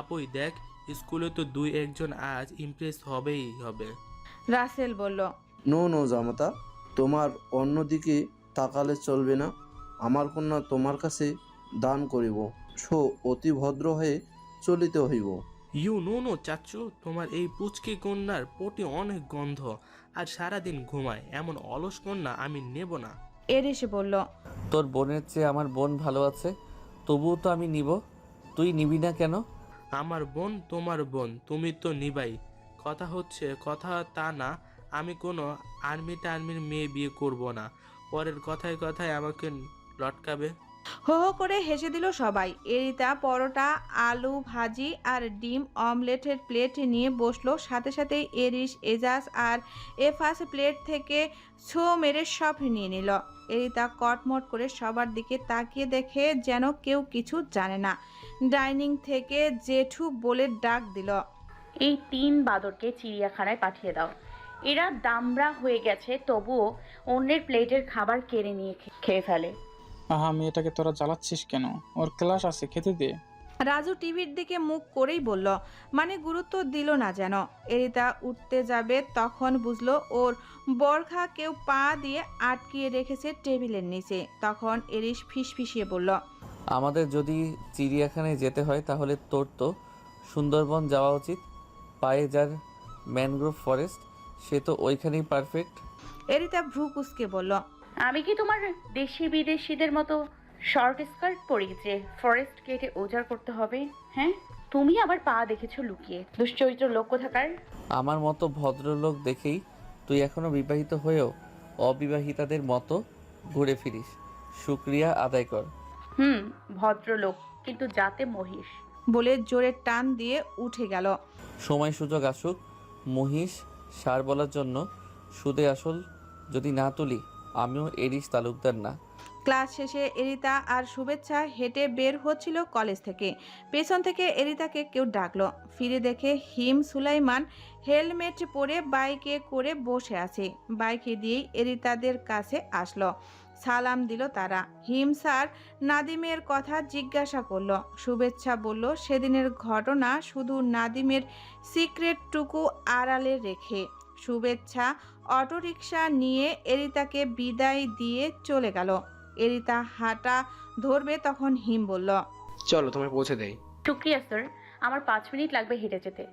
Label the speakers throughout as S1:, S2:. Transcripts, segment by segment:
S1: আপুই দেখ স্কুলে তো দুই একজন আজ ইমপ্রেস হবেই হবে।
S2: রাসেল বলল
S3: নো নো জামাতা তোমার অন্যদিকে তাকালে চলবে না। আমার কন্যা তোমার কাছে দান করিব। সো অতি ভদ্র হয়ে চলিতে হইব।
S1: ইউ নো নো চাচ্চু তোমার এই পুচকি কন্যার পটি অনেক গন্ধ আর সারাদিন ঘুমায়। এমন অলস কন্যা আমি নেব না।
S2: এরিস বলল
S4: তোর বোনের চেয়ে আমার বোন ভালো আছে তবুও তো আমি নিব। তুই নিবি না কেন?
S1: আমার বোন তোমার বোন, তুমি তো নিবাই। কথা হচ্ছে, কথা তা না, আমি কোনো আর্মি টার্মির মেয়ে বিয়ে করব না। পরের কথায় কথায় আমাকে লটকাবে।
S2: হো হো করে হেসে দিল সবাই। এরিতা, পরোটা, আলু ভাজি আর ডিম অমলেটের প্লেট নিয়ে বসল। সাথে সাথে এরিস এজাজ আর এফাস প্লেট থেকে ছো মেরে সব নিয়ে নিল। এরিতা কটমট করে সবার দিকে তাকিয়ে দেখে যেন কেউ কিছু জানে না। ডাইনিং থেকে জেঠু বলে ডাক দিল
S5: এই তিন বাদরকে চিড়িয়াখানায় পাঠিয়ে দাও। এরা দামড়া হয়ে গেছে তবুও অন্যের প্লেটের খাবার কেড়ে নিয়ে খে- খেয়ে ফেলে।
S6: আহা মেয়েটাকে তোরা জ্বালাচ্ছিস কেন? ওর ক্লাস আছে খেতে দে।
S2: রাজু টিভির দিকে মুখ করেই বলল মানে গুরুত্ব দিল না যেন। এরিতা উঠতে যাবে তখন বুঝলো ওর বরখা কেউ পা দিয়ে আটকিয়ে রেখেছে টেবিলের নিচে। তখন এরিস ফিসফিসিয়ে বলল
S4: আমাদের যদি চিড়িয়াখানায় যেতে হয় তাহলে তোর তো সুন্দরবন যাওয়া উচিত। পায়ে যার ম্যানগ্রোভ ফরেস্ট সে তো ওইখানেই পারফেক্ট।
S2: এরিতা ভ্রু কুসকে বলল
S5: আমি কি তোমার দেশি বিদেশিদের মতো শর্ট স্কার্ট পরি যে ফরেস্ট কেটে উজাড় করতে হবে? হ্যাঁ? তুমি আবার পা দেখেছ লুকিয়ে। দুশ্চরিত্র লোক কোথাকার?
S4: আমার মতো ভদ্রলোক দেখেই তুই এখনও বিবাহিত হয়েও অবিবাহিতাদের মতো ঘুরে ফিরিস। শুক্রিয়া আদায় কর।
S5: হুম ভদ্রলোক কিন্তু যাতে মহিষ।
S2: বলে জোরে টান দিয়ে উঠে গেল।
S4: সময় সুযোগ আসুক মহিষ সার বলার জন্য সুদে আসল যদি না তুলি আমিও এরিস তালুকদার না।
S2: ক্লাস শেষে এরিতা আর শুভেচ্ছা হেঁটে বের হচ্ছিল কলেজ থেকে। পেছন থেকে এরিতাকে কেউ ডাকলো। ফিরে দেখে হিম সুলাইমান হেলমেট পরে বাইকে করে বসে আছে। বাইকে দিয়েই এরিতাদের কাছে আসলো। সালাম দিল তারা। হিম স্যার নাদিমের কথা জিজ্ঞাসা করল। শুভেচ্ছা বলল সেদিনের ঘটনা শুধু নাদিমের সিক্রেটটুকু আড়ালে রেখে। শুভেচ্ছা অটোরিকশা নিয়ে এরিতাকে বিদায় দিয়ে চলে গেল। এরিতা হাঁটা ধরবে তখন হিম বলল
S7: চলো তোমায় পৌঁছে দেই।
S5: শুক্রিয়া স্যার। আমার পাঁচ মিনিট লাগবে হেঁটে যেতে।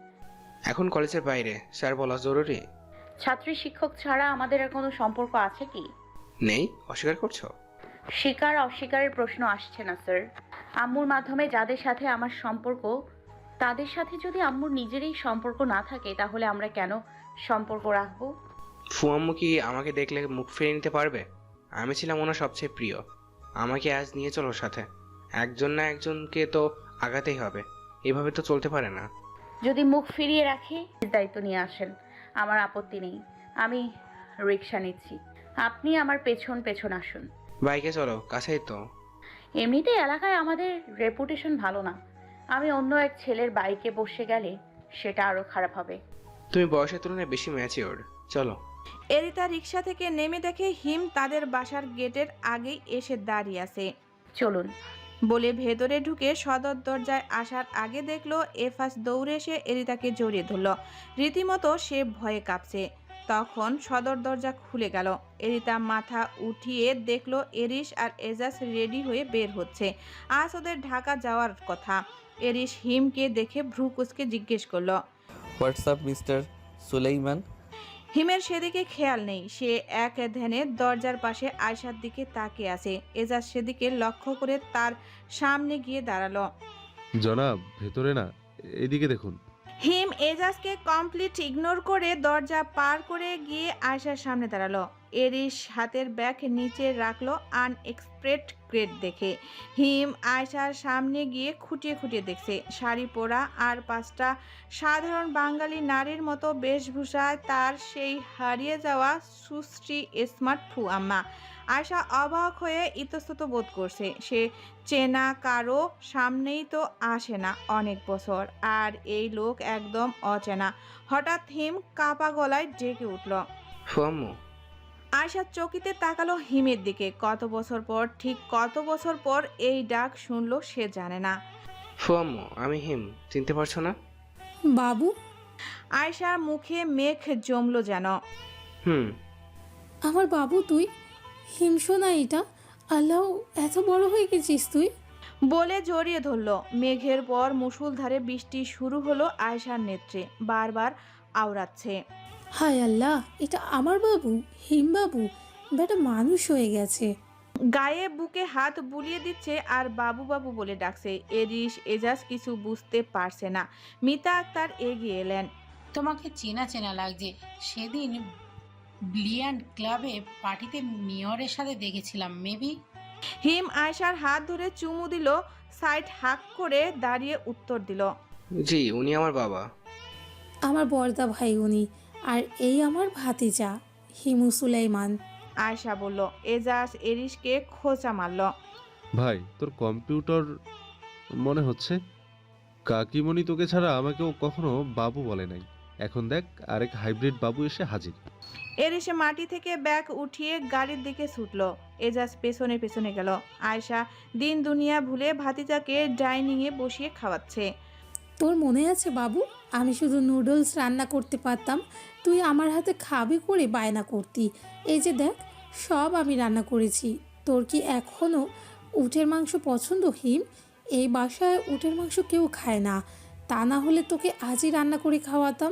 S7: এখন কলেজের বাইরে। স্যার বলা জরুরি?
S5: ছাত্রী শিক্ষক ছাড়া আমাদের আর কোনো সম্পর্ক আছে কি?
S7: নেই? অস্বীকার করছ?
S5: স্বীকার অস্বীকারের প্রশ্ন আসছে না স্যার। আম্মুর মাধ্যমে যাদের সাথে আমার সম্পর্ক তাদের সাথে যদি আম্মুর নিজেরই সম্পর্ক না থাকে তাহলে আমরা কেন সম্পর্ক রাখব?
S7: ফুয়াম্মু কি আমাকে দেখলে মুখ ফিরিয়ে নিতে পারবে? আমি ছিলাম ওনার সবচেয়ে প্রিয়। আমাকে আজ নিয়ে চলো সাথে। একজন না একজনকে তো আগাতেই হবে। এভাবে তো চলতে পারে না।
S5: যদি মুখ ফিরিয়ে রাখি দায়িত্ব নিয়ে আসেন। আমার আপত্তি নেই। আমি রিক্সা নিচ্ছি। আপনি আমার পেছন পেছন আসুন।
S7: বাইকে চলো কাছেই তো।
S5: এমনিতে এলাকায় আমাদের রেপুটেশন ভালো না। আমি অন্য এক ছেলের বাইকে বসে গেলে সেটা আরও খারাপ হবে।
S7: তুমি বয়সের তুলনায় বেশি ম্যাচিওর চলো।
S2: এরিতা রিক্সা থেকে নেমে দেখে হিম তাদের বাসার গেটের আগেই এসে দাঁড়িয়ে আছে।
S5: চলুন।
S2: বলে ভেতরে ঢুকে সদর দরজায় আসার আগে দেখল এফাস দৌড়ে এসে এরিতাকে জড়িয়ে ধরল। রীতিমতো সে ভয়ে কাঁপছে। তখন সদর দরজা খুলে গেল। এরিতা মাথা উঠিয়ে দেখল এরিস আর এজাজ রেডি হয়ে বের হচ্ছে। আজ ওদের ঢাকা যাওয়ার কথা। এরিস হিমকে দেখে ভ্রু কুচকে জিজ্ঞেস করল
S4: হোয়াটসঅ্যাপ মিস্টার সুলেইমান?
S2: হিমের সেদিকে খেয়াল নেই। সে এক ধ্যানে দরজার পাশে আয়সার দিকে তাকিয়ে আছে। এজাজ সেদিকে লক্ষ্য করে তার সামনে গিয়ে দাঁড়াল।
S8: জনাব ভেতরে না এদিকে দেখুন।
S2: হিম এজাজকে কমপ্লিট ইগনোর করে দরজা পার করে গিয়ে আয়সার সামনে দাঁড়াল। এরিস হাতের ব্যাগ নিচে রাখল আনএক্সপেক্ট গ্রেড দেখে। হিম আয়সার সামনে গিয়ে খুঁটিয়ে খুঁটিয়ে দেখছে। শাড়ি পরা আর পাঁচটা সাধারণ বাঙালি নারীর মতো বেশভূষায় তার সেই হারিয়ে যাওয়া সুশ্রী স্মার্ট ফু আম্মা। আয়সা অবাক হয়ে ইতস্তত বোধ করছে। সে চেনা কারও সামনেই তো আসে না অনেক বছর আর এই লোক একদম অচেনা। হঠাৎ হিম কাপা গলায় ডেকে উঠল।
S7: ফুয়াম্মু
S2: আয়সা চকিতে তাকালো হিমের দিকে। কত বছর পর ঠিক কত বছর পর এই ডাক শুনলো সে জানে না।
S7: ফু আম্মু আমি হিম চিনতে পারছ না?
S9: বাবু?
S2: আয়শার মুখে মেঘ জমলো যেন।
S7: হুম।
S9: আমার বাবু তুই? হিংসো না এটা? আল্লাহ এত বড় হয়ে গেছিস তুই?
S2: বলে জড়িয়ে ধরলো। মেঘের পর মুষলধারে বৃষ্টি শুরু হলো আয়শার নেত্রে। বারবার আওড়াচ্ছে।
S9: হায় আল্লাহ এটা আমার বাবু হিম বাবু বেটা মানুষ হয়ে গেছে।
S2: গায়ে বুকে হাত বুলিয়ে দিচ্ছে আর বাবু বাবু বলে ডাকছে। এরিস এজাজ কিছু বুঝতে পারছে না। মিতা আক্তার এগিয়ে এলেন।
S10: তোমাকে চেনা চেনা লাগছে। সেদিন ব্লিয়ান্ড ক্লাবে পার্টিতে মেয়রের সাথে দেখেছিলাম মেবি?
S2: হিম আয়শার হাত ধরে চুমু দিল সাইড হাক করে দাঁড়িয়ে উত্তর দিল।
S7: জি উনি আমার বাবা।
S9: আমার বর্দা ভাই উনি। আর এই আমার ভাতিজা হিমু সুলাইমান।
S2: আয়শা বলল এজাজ এরিশকে খোঁচা মারল।
S8: ভাই তোর কম্পিউটার মনে হচ্ছে? কাকিমণি তোকে ছাড়া আমাকেও কখনো বাবু বলে নাই। এখন দেখ আরেক হাইব্রিড বাবু এসে হাজির।
S2: এরিসে মাটি থেকে ব্যাগ উঠিয়ে গাড়ির দিকে ছুটল। এজাজ পেছনে পেছনে গেল। আয়শা দিন দুনিয়া ভুলে ভাতিজাকে ডাইনিংয়ে বসিয়ে খাওয়াচ্ছে।
S9: তোর মনে আছে বাবু? আমি শুধু নুডলস রান্না করতে পারতাম। তুই আমার হাতে খাবি করে বায়না করতি। এই যে দেখ, সব আমি রান্না করেছি। তোর কি এখনও উটের মাংস পছন্দ, হিম? এই বাসায় উটের মাংস কেউ খায় না। তা না হলে তোকে আজই রান্না করে খাওয়াতাম।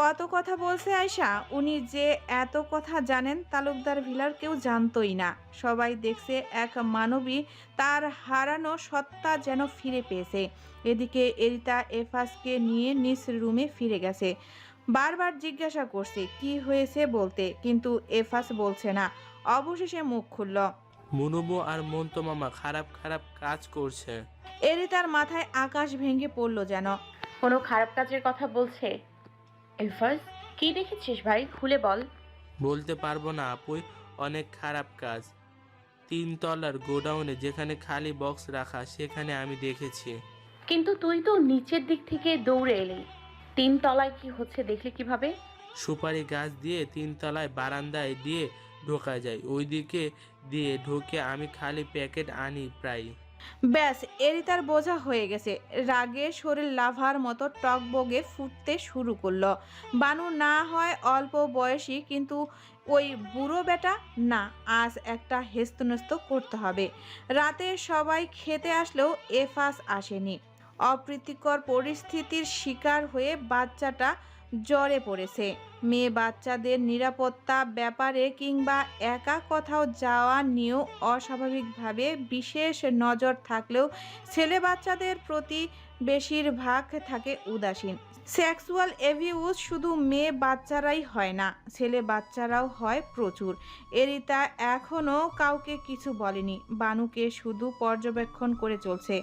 S2: কত কথা বলছে আয়শা? উনি যে এত কথা জানেন তালুকদার ভিলার কেউ জানতই না। সবাই দেখছে এক মানবী তার হারানো সত্তা যেন ফিরে পেয়েছে। এদিকে এরিতা এফাসকে নিয়ে নিজ রুমে ফিরে গেছে। বারবার জিজ্ঞাসা করছে কি হয়েছে? বলতে কিন্তু এফাস বলছে না। অবশেষে মুখ খুলল।
S1: মুনুবু আর মন্ত মামা খারাপ খারাপ কাজ করছে।
S2: এরিতার মাথায় আকাশ ভেঙে পড়ল যেন।
S5: কোনো খারাপ কাজের কথা বলছে? এফার্স কি দেখেছিস ভাই? খুলে বল।
S1: বলতে পারব না আপুই অনেক খারাপ কাজ। তিনতলার গোডাউনে যেখানে খালি বক্স রাখা সেখানে আমি দেখেছি।
S5: কিন্তু তুই তো নিচের দিক থেকে দৌড়ে এলি। তিন তলায় কি হচ্ছে দেখলি কীভাবে?
S1: সুপারি গাছ দিয়ে তিনতলায় বারান্দায় দিয়ে ঢোকা যায়। ওইদিকে দিয়ে ঢোকে আমি খালি প্যাকেট আনি প্রায়।
S2: ব্যাস, এরই তার বোঝা হয়ে গেছে। রাগে শরীর লাভার মতো টকবগে ফুটতে শুরু করল। বানু না হয় অল্প বয়সী, কিন্তু ওই বুড়ো বেটা না, আজ একটা হেস্তনস্ত করতে হবে। রাতে সবাই খেতে আসলেও এফাস আসেনি। অপ্রীতিকর পরিস্থিতির শিকার হয়ে বাচ্চাটা জ্বরে পড়েছে। মেয়ে বাচ্চাদের নিরাপত্তা ব্যাপারে কিংবা একা কোথাও যাওয়া নিয়েও অস্বাভাবিকভাবে বিশেষ নজর থাকলেও ছেলে বাচ্চাদের প্রতি বেশিরভাগ থাকে উদাসীন। সেক্সুয়াল এভিউজ শুধু মেয়ে বাচ্চারাই হয় না, ছেলে বাচ্চারাও হয় প্রচুর। এরিতা এখনও কাউকে কিছু বলেনি। বানুকে শুধু পর্যবেক্ষণ করে চলছে।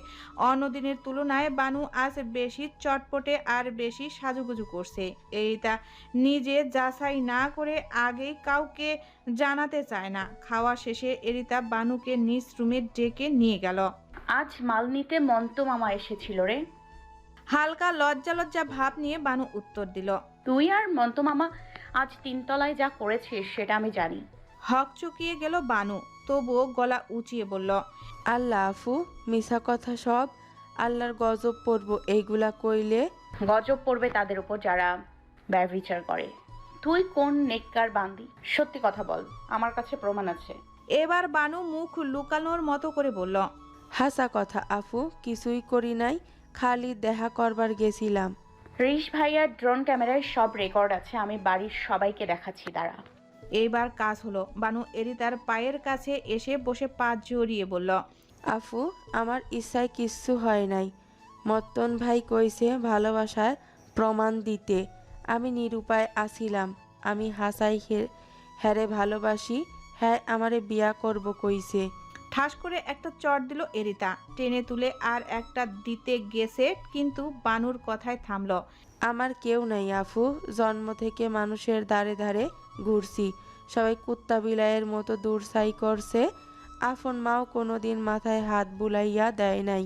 S2: অন্যদিনের তুলনায় বানু আজ বেশি চটপটে আর বেশি সাজুগুজু করছে। এরিতা নিজে যাচাই না করে আগেই কাউকে জানাতে চায় না। খাওয়া শেষে এরিতা বানুকে নিজ রুমে ডেকে নিয়ে গেল।
S5: আজ মাল নিতে মন্ত মামা এসেছিল রে।
S2: হালকা লজ্জা লজ্জা ভাব নিয়ে বানু উত্তর দিল
S5: তুই আর মন্ত মামা আজ তিনতলায় যা করেছিস সেটা আমি জানি।
S2: হক চুকিয়ে গেল বানু তবুও গলা উঁচিয়ে বলল
S11: আল্লাহ আফু মিশা কথা সব। আল্লাহর গজব পড়ব এইগুলা কইলে?
S5: গজব পড়বে তাদের উপর যারা ব্যবচার করে। তুই কোন নেককার বান্দি? সত্যি কথা বল আমার কাছে প্রমাণ আছে।
S2: এবার বানু মুখ লুকানোর মতো করে বলল
S11: হাসা কথা আফু কিছুই করি নাই। খালি দেখা করবার গেছিলাম।
S5: রিশ ভাইয়ার ড্রোন ক্যামেরায় সব রেকর্ড আছে আমি বাড়ির সবাইকে দেখাচ্ছি দাঁড়া।
S2: এইবার কাজ হলো। বানু এরি তার পায়ের কাছে এসে বসে পা জড়িয়ে বলল
S11: আফু আমার ইচ্ছায় কিচ্ছু হয় নাই। মত্তন ভাই কইছে ভালোবাসার প্রমাণ দিতে। আমি নিরুপায় আছিলাম। আমি হাসাই হ্যারে ভালোবাসি হ্যাঁ আমারে বিয়া করব কইছে।
S2: ঠাস করে একটা চট দিল এরিতা। টেনে তুলে আর একটা দিতে গেছে, কিন্তু বানুর কথায় থামল।
S11: আমার কেউ নাই আফু, জন্ম থেকে মানুষের দ্বারে ধারে ঘুরছি। সবাই কুত্তা বিলাইয়ের মতো দূরসাই করছে। আফন মাও কোনো দিন মাথায় হাত বুলাইয়া দেয় নাই।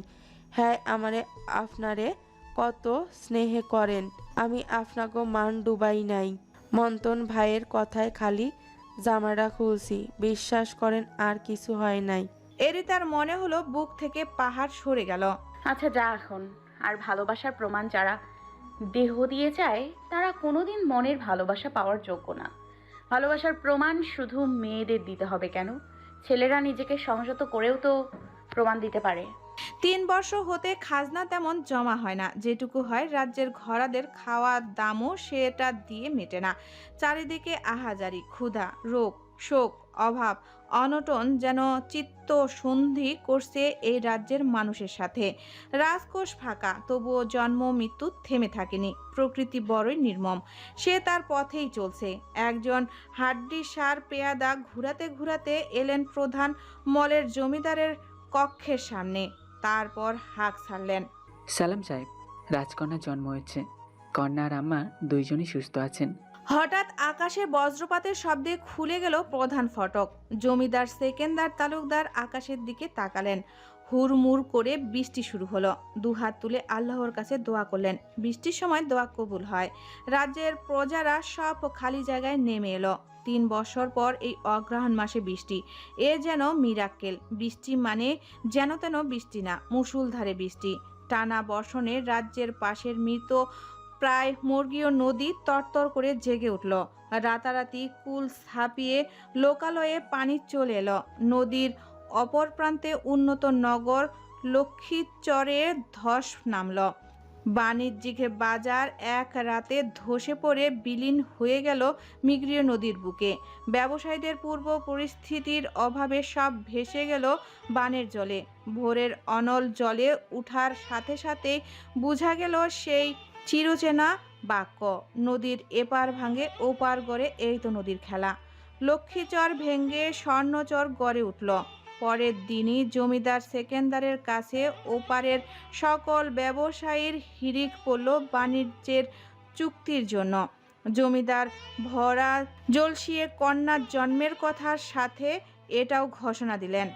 S11: হ্যাঁ আমারে আপনারে কত স্নেহে করেন। আমি আপনাকে মান ডুবাই নাই। মন্তন ভাইয়ের কথায় খালি জামাটা খুলছি, বিশ্বাস করেন আর কিছু হয় নাই।
S2: এরিতার মনে হলো বুক থেকে পাহাড় সরে গেল।
S5: আচ্ছা যা এখন। আর ভালোবাসার প্রমাণ যারা দেহ দিয়ে যায় তারা কোনোদিন মনের ভালোবাসা পাওয়ার যোগ্য না। ভালোবাসার প্রমাণ শুধু মেয়েদের দিতে হবে কেন? ছেলেরা নিজেকে সংযত করেও তো প্রমাণ দিতে পারে।
S2: তিন বর্ষ হতে খাজনা তেমন জমা হয় না। যেটুকু হয়, রাজ্যের ঘরাদের খাওয়ার দামও সেটা দিয়ে মেটে না। চারিদিকে আহাজারি, ক্ষুধা, রোগ, শোক, অভাব, অনটন যেন চিত্ত সন্ধি করছে এই রাজ্যের মানুষের সাথে। রাজকোষ ফাঁকা, তবুও জন্ম, মৃত্যু থেমে থাকেনি। প্রকৃতি বড়ই নির্মম। সে তার পথেই চলছে। একজন হাড্ডি সার পেয়াদা ঘুরাতে ঘুরাতে এলেন প্রধান মলের জমিদারের কক্ষের সামনে। তারপর হাঁক ছাড়লেন।
S12: সালাম সাহেব রাজকন্যার জন্ম হয়েছে। কন্যা আর আম্মা দুইজনই সুস্থ আছেন।
S2: হঠাৎ আকাশে বজ্রপাতের শব্দে খুলে গেল প্রধান ফটক। জমিদার সেকেন্দার তালুকদার আকাশের দিকে তাকালেন। হুড়মুড় করে বৃষ্টি শুরু হলো। দুহাত তুলে আল্লাহর কাছে দোয়া করলেন। বৃষ্টির সময় দোয়া কবুল হয়। রাজ্যের প্রজারা সব খালি জায়গায় নেমে এলো। তিন বছর পর এই অগ্রহায়ণ মাসে বৃষ্টি। এ যেন মিরাক্কেল। বৃষ্টি মানে যেন তেন বৃষ্টি না মুসুলধারে বৃষ্টি। টানা বর্ষণে রাজ্যের পাশের মৃত প্রায় মুরগীয় নদী তরতর করে জেগে উঠল। রাতারাতি কুল ছাপিয়ে লোকালয়ে পানি চলে এলো। নদীর অপর প্রান্তে উন্নত নগর লক্ষ্মীচরে ধস নামল। বাণিজ্যিক বাজার এক রাতে ধসে পড়ে বিলীন হয়ে গেল মিগ্রীয় নদীর বুকে। ব্যবসায়ীদের পূর্ব পরিস্থিতির অভাবে সব ভেসে গেল বানের জলে। ভোরের অনল জলে উঠার সাথে সাথে বোঝা গেল সেই চিরচেনা বাক্য, নদীর এপার ভাঙে ওপার গড়ে এই তো নদীর খেলা। লক্ষ্মীচর ভেঙ্গে স্বর্ণচর গড়ে উঠল। পরের দিনই জমিদার সেকেন্দারের কাছে ওপারের সকল ব্যবসায়ীর হিরিক পড়ল বাণিজ্যের চুক্তির জন্য। জমিদার ভরা জলসিয়ে কন্যার জন্মের কথার সাথে এটাও ঘোষণা দিলেন।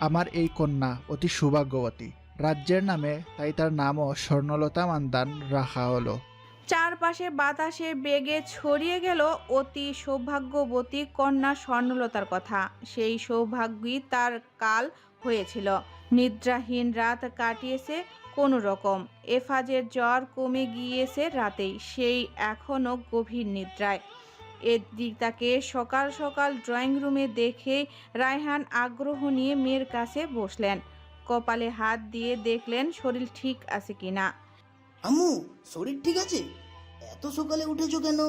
S13: আমার এই কন্যা অতি সৌভাগ্যবতী। রাজ্যের নামে তাই তার নামও স্বর্ণলতা মান্দান রাখা হলো।
S2: চারপাশে বাতাসে বেগে ছড়িয়ে গেল অতি সৌভাগ্যবতী কন্যা স্বর্ণলতার কথা। সেই সৌভাগ্যই তার কাল হয়েছিল। নিদ্রাহীন রাত কাটিয়েছে কোনো রকম। এফাজের জ্বর কমে গিয়েছে রাতেই, সেই এখনও গভীর নিদ্রায়। এদিক তাকে সকাল সকাল ড্রয়িং রুমে দেখে রায়হান আগ্রহ নিয়ে মেয়ের কাছে বসলেন। কপালে হাত দিয়ে দেখলেন শরীর ঠিক আছে কিনা।
S14: আম্মু শরীর ঠিক আছে? এত সকালে উঠেছো কেন?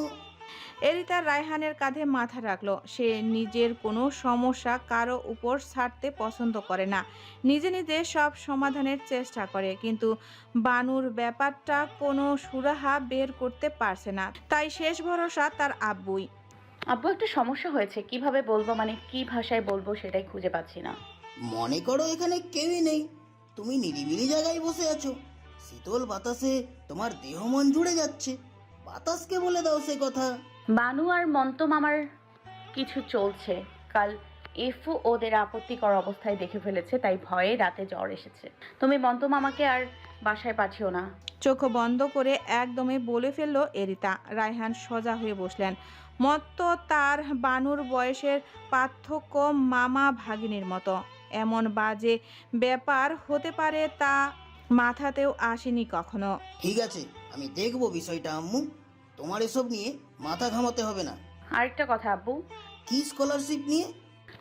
S2: এরিতা রায়হানের কাঁধে মাথা রাখল। সে নিজের কোনো সমস্যা কারও উপর ছাড়তে পছন্দ করে না। নিজে নিজে সব সমাধানের চেষ্টা করে কিন্তু বানুর ব্যাপারটা কোনো সুরাহা বের করতে পারছে না। তাই শেষ ভরসা তার আব্বুই।
S5: আব্বু একটা সমস্যা হয়েছে। কীভাবে বলব? মানে কি ভাষায় বলব সেটাই খুঁজে পাচ্ছি না।
S14: মনে করো এখানে কেউই নেই। তুমি নিরিবিলি জায়গায় বসে আছো। শীতল বাতাসে তোমার দেহ মন জুড়ে যাচ্ছে। বাতাসকে বলে দাও সে কথা।
S5: বানু আর মন্তম আমার কিছু চলছে। কাল এফু ওদের আপত্তিকর অবস্থায় দেখে ফেলেছে তাই ভয়ে রাতে জ্বর এসেছে। তুমি মন্তম আমাকে আর বাসায় পাঠিও না।
S2: চোখ বন্ধ করে একদমে বলে ফেলল এরিতা। রায়হান সোজা হয়ে বসলেন। মত্ত তার বানুর বয়সের পার্থক্য মামা ভাগিনীর মতো। এমন বাজে ব্যাপার হতে পারে তা মাথাতেও আসেনি কখনো।
S14: ঠিক আছে আমি দেখব বিষয়টা আম্মু। তোমার এসব নিয়ে মাথা ঘামাতে হবে না।
S5: আরেকটা কথা আব্বু।
S14: কি স্কলারশিপ নিয়ে?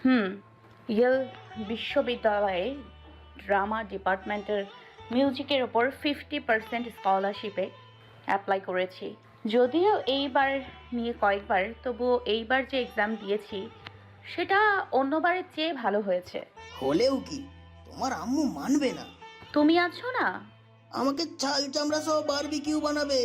S5: হুম ইয়েল বিশ্ববিদ্যালয়ে ড্রামা ডিপার্টমেন্টের মিউজিকের ওপর ফিফটি পার্সেন্ট স্কলারশিপে অ্যাপ্লাই করেছি। যদিও এইবার নিয়ে কয়েকবার তবুও এইবার যে এক্সাম দিয়েছি সেটা অন্যবারের চেয়ে ভালো হয়েছে।
S14: হলেও কি তোমার আম্মু মানবে না।
S5: তুমি আছো না?
S14: আমাকে চাল চামড়া সহ বারবিকিউ বানাবে।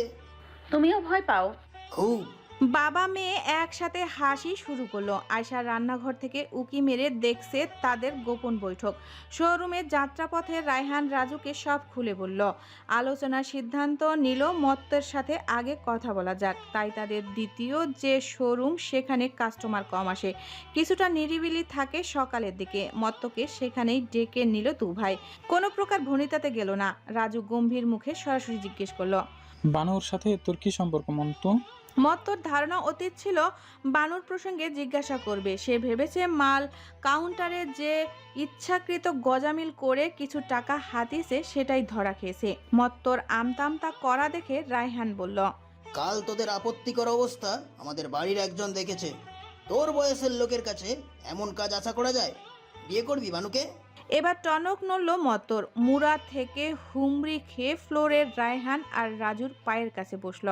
S5: তুমিও ভয় পাও?
S14: খুব।
S2: বাবা মেয়ে একসাথে হাসি শুরু করল। আয়সা রান্নাঘর থেকে উকি মেরে দেখছে তাদের গোপন বৈঠক। শোরুমের যাত্রাপথে রায়হান রাজুকে সব খুলে বলল, আলোচনার সিদ্ধান্ত নিল, মত্তের সাথে আগে কথা বলা যাক। তাই তাদের দ্বিতীয় যে শোরুম, সেখানে কাস্টমার কম আসে। কিছুটা নিরিবিলি থাকে সকালের দিকে। মত্তকে সেখানেই ডেকে নিল দু ভাই। কোনো প্রকার ভনিতাতে গেল না। রাজু গম্ভীর মুখে সরাসরি জিজ্ঞেস করল,
S6: বানুর সাথে তোর কি সম্পর্ক মন্তু
S2: মত্তর ধারণা অতীত ছিল? বানুর প্রসঙ্গে জিজ্ঞাসা করবে। সে ভেবেছে মাল কাউন্টারে যে ইচ্ছাকৃত গজামিল করে কিছু টাকা হাতিয়েছে, সেটাই ধরা খেয়েছে। মত্তর আমতামতা করা দেখে রায়হান বলল,
S14: কাল তোদের আপত্তিকর অবস্থা। আমাদের বাড়ির একজন দেখেছে। তোর বয়সের লোকের কাছে এমন কাজ আশা করা যায়? বিয়ে করবি বানুকে?
S2: এবার টনক নড়ল মতর মুরা থেকে হুমড়ি খেয়ে ফ্লোরের রায়হান আর রাজুর পায়ের কাছে বসল।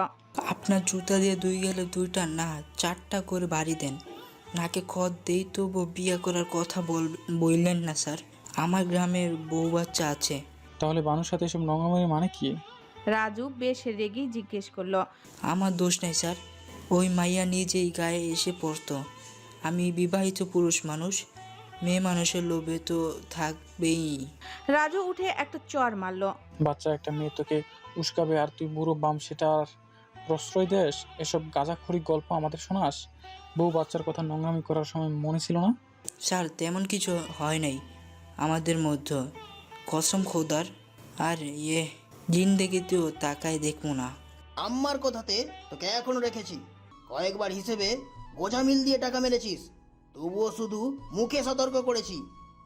S15: আপনার জুতা দিয়ে দুই গেলে দুইটা না চারটা করে বাড়ি দেন। নাকে খদ দেই তবু বিয়ে করার কথা বল বললেন না স্যার। আমার গ্রামের বউ বাচ্চা আছে।
S6: তাহলে বানুর সাথে এসব নঙ্গামের মানে কি?
S2: রাজু বেশ রেগেই জিজ্ঞেস করল।
S15: আমার দোষ নেই স্যার। ওই মাইয়া নিজেই গায়ে এসে পড়তো। আমি বিবাহিত পুরুষ মানুষ। মেয়ে মানুষের লোভে তো থাকবেই।
S2: রাজু উঠে একটা চর মারলো।
S6: বাচ্চা একটা মেয়ে তোকে উস্কাবে আর তুই বুড়ো বাম সেটার প্রশ্রয় দেশ এসব গাঁজাখড়ি গল্প আমাদের শোনাস? বউ বাচ্চার কথা নোংরামি করার সময় মনে ছিল না?
S15: স্যার তেমন কিছু হয় নাই। আমাদের মধ্যে কসম খোদার। আর ইয়ে জিন্দেগিতেও তাকায় দেখব না।
S14: আম্মার কথাতে তোকে এখনও রেখেছি। কয়েকবার হিসেবে গোঝা মিল দিয়ে টাকা মেরেছিস। তবুও শুধু মুখে সতর্ক করেছি।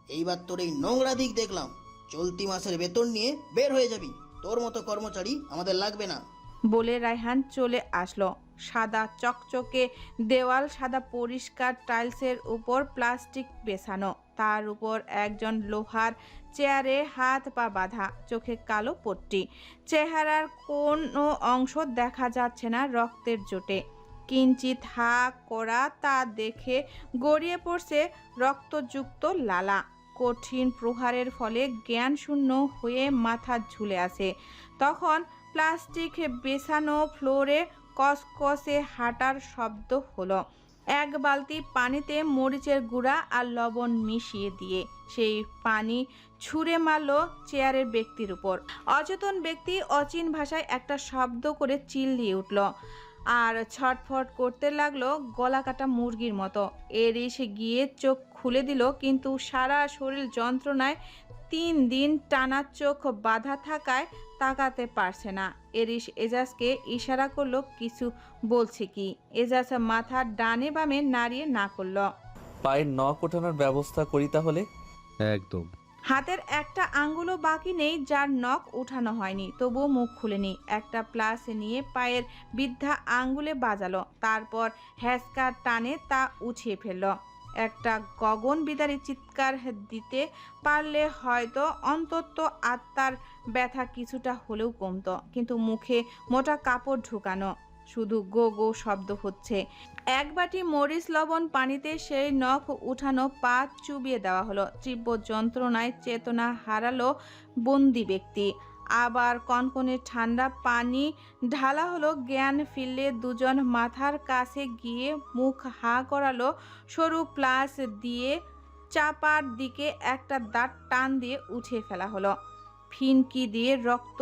S14: এইবার তোর এই নোংরা দিক দেখলাম। চলতি মাসের বেতন নিয়ে বের হয়ে যাবি। তোর মতো কর্মচারী আমাদের লাগবে না।
S2: বলে রায়হান চলে আসলো। সাদা চকচকে দেওয়াল, সাদা পরিষ্কার টাইলসের উপর প্লাস্টিক বেছানো। তার উপর একজন লোহার চেয়ারে হাত পা বাঁধা, চোখে কালো পট্টি। চেহারার কোনো অংশ দেখা যাচ্ছে না রক্তের জোটে। কিঞ্চিত হা করা তা দেখে গড়িয়ে পড়ছে রক্তযুক্ত লালা। কঠিন প্রহারের ফলে জ্ঞান শূন্য হয়ে মাথা ঝুলে আসে তখন প্লাস্টিক বেছানো ফ্লোরে কসকসে হাঁটার শব্দ হলো। এক বালতি পানিতে মরিচের গুঁড়া আর লবণ মিশিয়ে দিয়ে সেই পানি ছুঁড়ে মারল চেয়ারের ব্যক্তির উপর। অচেতন ব্যক্তি অচিন ভাষায় একটা শব্দ করে চিল্লিয়ে উঠল। আর ছটফট করতে লাগল গলা কাটা মুরগির মতো। এরিস গিয়ে চোখ খুলে দিল কিন্তু সারা শরীর যন্ত্রণায় তিন দিন টানা চোখ বাঁধা থাকায় তাকাতে পারছে না। এরিস এজাজকে ইশারা করল কিছু বলছে কি? এজাজ মাথা ডানে বামে নাড়িয়ে না করল।
S4: পায়ের নখ ওঠানোর ব্যবস্থা করি তাহলে?
S8: একদম।
S2: হাতের একটা আঙ্গুলও বাকি নেই, যার নখ উঠানো হয়নি। তবুও মুখ খুলেনি। একটা প্লাস নিয়ে পায়ের বৃদ্ধা আঙ্গুলে বাজালো, তারপর হ্যাসকার টানে তা উঠিয়ে ফেলল। একটা গগন বিদারী চিৎকার দিতে পারলে হয়তো অন্তত আত্মার ব্যথা কিছুটা হলেও কমতো, কিন্তু মুখে মোটা কাপড় ঢুকানো শুধু গো গো শব্দ হচ্ছে। এক বাটি মরিচ লবণ পানিতে সেই নখ উঠানো পা চুবিয়ে দেওয়া হলো। তীব্র যন্ত্রণায় চেতনা হারালো বন্দি ব্যক্তি। আবার কনকনে ঠান্ডা পানি ঢালা হলো, জ্ঞান ফিরলে দুজন মাথার কাছে গিয়ে মুখ হা করালো। সরু প্লাস দিয়ে চাপার দিকে একটা দাঁত টান দিয়ে উঠিয়ে ফেলা হলো। ফিনকি দিয়ে রক্ত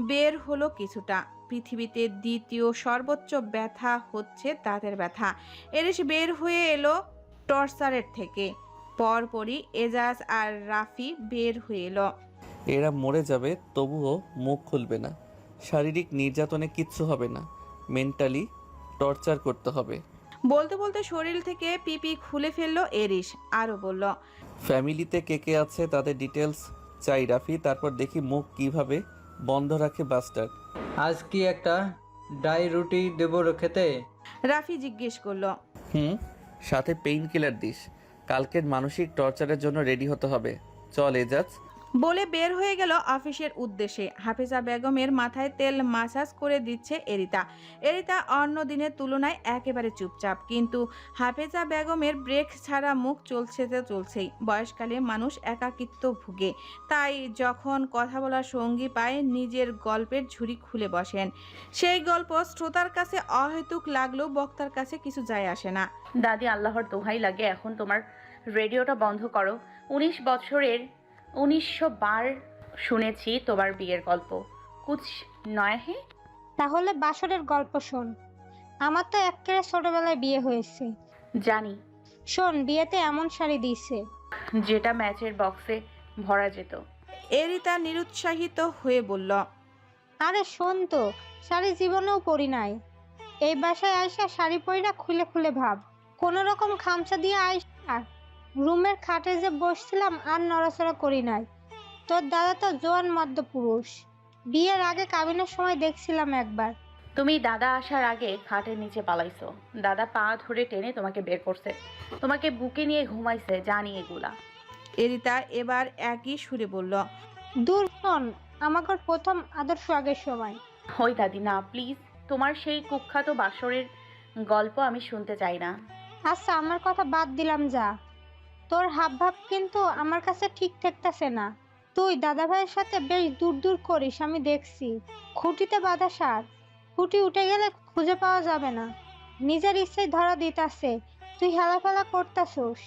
S2: বের হলো কিছুটা। পৃথিবীতে দ্বিতীয় সর্বোচ্চ ব্যথা হচ্ছে দাঁতের ব্যথা। এরিস বের হয়ে এলো টর্চারের থেকে। পরপরই এজাজ আর রাফি বের হয়ে এলো।
S4: এরা মরে যাবে তবুও মুখ খুলবে না। শারীরিক নির্যাতনে কিচ্ছু হবে না। মেন্টালি টর্চার করতে হবে।
S2: বলতে বলতে শরীর থেকে পিপি খুলে ফেলল এরিস আরও বলল
S4: ফ্যামিলিতে কে কে আছে তাদের ডিটেলস চাই রাফি তারপর দেখি মুখ কীভাবে বন্ধ রাখে বাস্টার
S16: আজ কি একটা ডাই রুটি দেবো খেতে?
S2: রাফি জিজ্ঞেস করল।
S4: হুম? সাথে পেইন কিলার দিস। কালকের মানসিক টর্চারের জন্য রেডি হতে হবে। চল এজাজ।
S2: বলে বের হয়ে গেল অফিসের উদ্দেশ্যে। হাফিজা বেগমের মাথায় তেল মাসাজ করে দিচ্ছে এরিতা। এরিতা অন্য দিনের তুলনায় একেবারে চুপচাপ। কিন্তু হাফেজা বেগমের ব্রেক ছাড়া মুখ চলছে তো চলছেই। বয়সকালে মানুষ একাকিত্ব ভুগে। তাই যখন কথা বলার সঙ্গী পায়, নিজের গল্পের ঝুড়ি খুলে বসেন। সেই গল্প শ্রোতার কাছে অহেতুক লাগলেও বক্তার কাছে কিছু যায় আসে না।
S5: দাদি, আল্লাহর দোহাই লাগে। এখন তোমার রেডিওটা বন্ধ করো। উনিশ বছরের উনিশশো বার শুনেছি তোমার বিয়ের গল্প। কুছ নয় হে?
S17: তাহলে বাসরের গল্প শোন। আমার তো একেবারে ছোটবেলায় বিয়ে হয়েছে।
S5: জানি।
S17: শোন বিয়েতে এমন শাড়ি দিয়েছে।
S5: যেটা ম্যাচের বক্সে ভরা যেত।
S2: এরিতা নিরুৎসাহিত হয়ে বলল
S17: আরে শোন তো শাড়ি জীবনেও পরি নাই। এই বাসায় আইসা শাড়ি পইরা খুলে খুলে ভাব। কোনো রকম খামচা দিয়ে আইসা রুমের খাটে যে বসছিলাম আর নড়াচড়া করি নাই। তোর দাদা তো জোয়ান মদ্য পুরুষ বিয়ের আগে কাবিনের সময় দেখছিলাম একবার।
S5: তুমি দাদা আসার আগে খাটের নিচে পালাইছো। দাদা পা ধরে টেনে তোমাকে বের করছে। তোমাকে বুকে নিয়ে ঘুমাইছে জানি এগুলা।
S2: এরিতা এবার একই সুরে বলল
S17: দূর শোন আমাকে প্রথম আদর্শ আগের সময়।
S5: ওই দাদি না প্লিজ তোমার সেই কুখ্যাত বাসরের গল্প আমি শুনতে চাই না।
S17: আচ্ছা আমার কথা বাদ দিলাম যা। তোর হাব ভাব কিন্তু আমার কাছে ঠিক ঠেকতেছে না। তুই দাদা ভাইয়ের সাথে বেশ দূর দূর করিস, আমি দেখছি। খুঁটিতে বাঁধা সার। খুঁটি উঠে গেলে খুঁজে পাওয়া যাবে না। নিজের ইচ্ছায় ধরা দিতাছে। তুই হেলাফেলা করতাছোস।